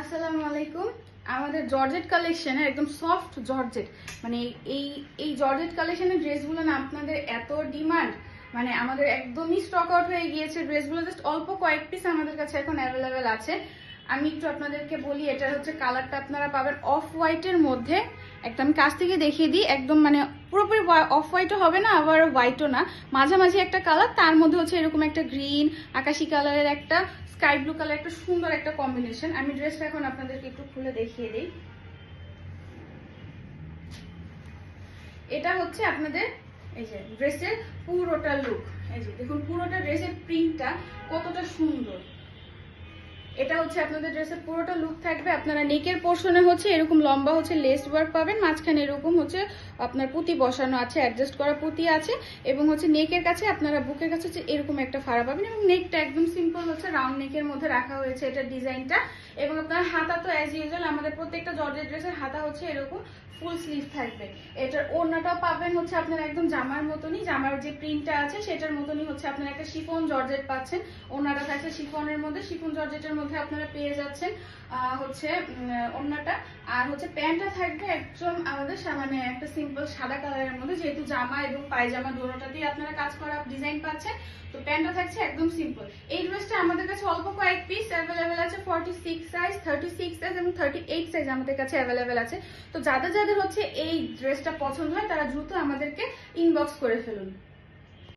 আসসালামু আলাইকুম। আমাদের জর্জেট কালেকশনে একদম সফট জর্জেট। মানে এই এই জর্জেট কালেকশনের ড্রেসগুলো না আপনাদের এত ডিমান্ড মানে আমাদের একদমই স্টক আউট হয়ে গিয়েছে ড্রেসগুলো জাস্ট অল্প কয়েক পিস আমাদের কাছে এখন অ্যাভেলেবেল আছে। আমি একটু আপনাদেরকে বলি এটা হচ্ছে কালারটা আপনারা পাবেন অফ হোয়াইটের মধ্যে। একদম কাছ থেকে দেখিয়ে দিই, একদম মানে পুরোপুরি অফ হোয়াইটও হবে না, আবার হোয়াইটও না। মাঝামাঝি একটা কালার তার মধ্যে হচ্ছে এরকম একটা গ্রিন আকাশি কালারের একটা স্কাই ব্লু কালার একটা সুন্দর একটা কম্বিনেশন আমি ড্রেসটা এখন আপনাদেরকে একটু খুলে দেখিয়ে দিই। এটা হচ্ছে আপনাদের, এই যে ড্রেসের পুরোটা লুক এই যে দেখুন, পুরোটা ড্রেসের প্রিন্টটা কতটা সুন্দর। এটা হচ্ছে আপনাদের ড্রেসের পুরোটা লুক থাকবে। আপনারা নেকের পোর্শনে হচ্ছে এরকম লম্বা হচ্ছে লেস ওয়ার্ক পাবেন। মাঝখানে এরকম হচ্ছে আপনার পুঁতি বসানো আছে অ্যাডজাস্ট করা পুঁতি আছে এবং হচ্ছে নেকের কাছে আপনারা বুকের কাছে হচ্ছে এরকম একটা ফাড়া পাবেন এবং নেকটা একদম সিম্পল হচ্ছে রাউন্ড নেকের মধ্যে রাখা হয়েছে এটা ডিজাইনটা এবং আপনার হাতা তো অ্যাজ ইউজুয়াল আমাদের প্রত্যেকটা জর্জের ড্রেসের হাতা হচ্ছে এরকম ফুল স্লিভ থাকবে। এটার ওড়নাটাও পাবেন হচ্ছে আপনার একদম জামার মতনই, জামার যে প্রিন্টটা আছে সেটার মতনই হচ্ছে আপনার একটা শিফন জর্জেট পাচ্ছেন। ওড়নাটা থাকছে শিফনের মধ্যে শিফন জর্জেটের মধ্যে আপনারা পেয়ে যাচ্ছেন হচ্ছে উম, ওড়নাটা। আর হচ্ছে প্যান্টটা থাকবে একদম আমাদের মানে একটা সিম্পল সাদা কালারের মধ্যে যেহেতু জামা এবং পায়জামা দুটোটাতেই আপনারা কাজ করা ডিজাইন পাচ্ছেন তো প্যান্টটা থাকছে একদম সিম্পল এই ড্রেসটা আমাদের কাছে অল্প কয়েক পিস অ্যাভেলেবেল আছে forty six size thirty six size এবং থার্টি এইট সাইজ আমাদের কাছে অ্যাভেলেবেল আছে। তো যাদের যাদের হচ্ছে এই ড্রেসটা পছন্দ হয় তারা দ্রুত আমাদেরকে ইনবক্স করে ফেলুন।